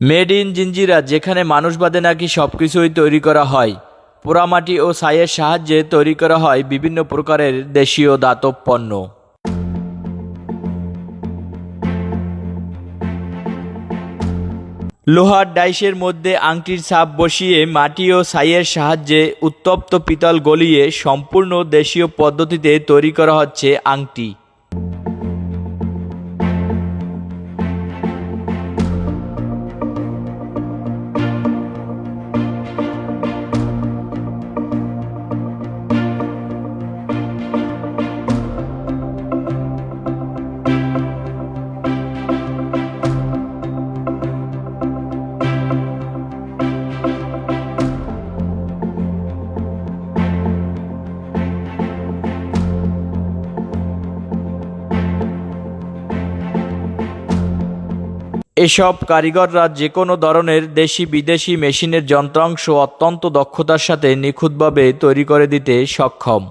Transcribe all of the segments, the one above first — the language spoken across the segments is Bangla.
মেড ইন জিঞ্জিরা, যেখানে মানুষ বাদে নাকি সব কিছুই তৈরি করা হয়। পোড়ামাটি ও ছাইয়ের সাহায্যে তৈরি করা হয় বিভিন্ন প্রকারের দেশীয় দাতব পণ্য। লোহার ডাইসের মধ্যে আংটির ছাপ বসিয়ে মাটি ও ছাইয়ের সাহায্যে উত্তপ্ত পিতল গলিয়ে সম্পূর্ণ দেশীয় পদ্ধতিতে তৈরি করা হচ্ছে আংটি। এসব কারিগররা যে কোনো ধরনের দেশি বিদেশি মেশিনের যন্ত্রাংশ অত্যন্ত দক্ষতার সাথে নিখুঁতভাবে তৈরি করে দিতে সক্ষম।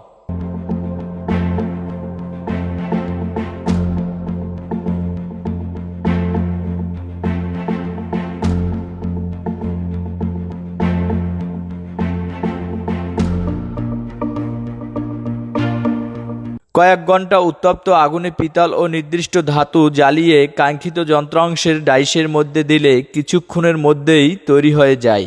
কয়েক ঘণ্টা উত্তপ্ত আগুনে পিতল ও নির্দিষ্ট ধাতু জ্বালিয়ে কাঙ্ক্ষিত যন্ত্রাংশের ডাইসের মধ্যে দিলে কিছুক্ষণের মধ্যেই তৈরি হয়ে যায়।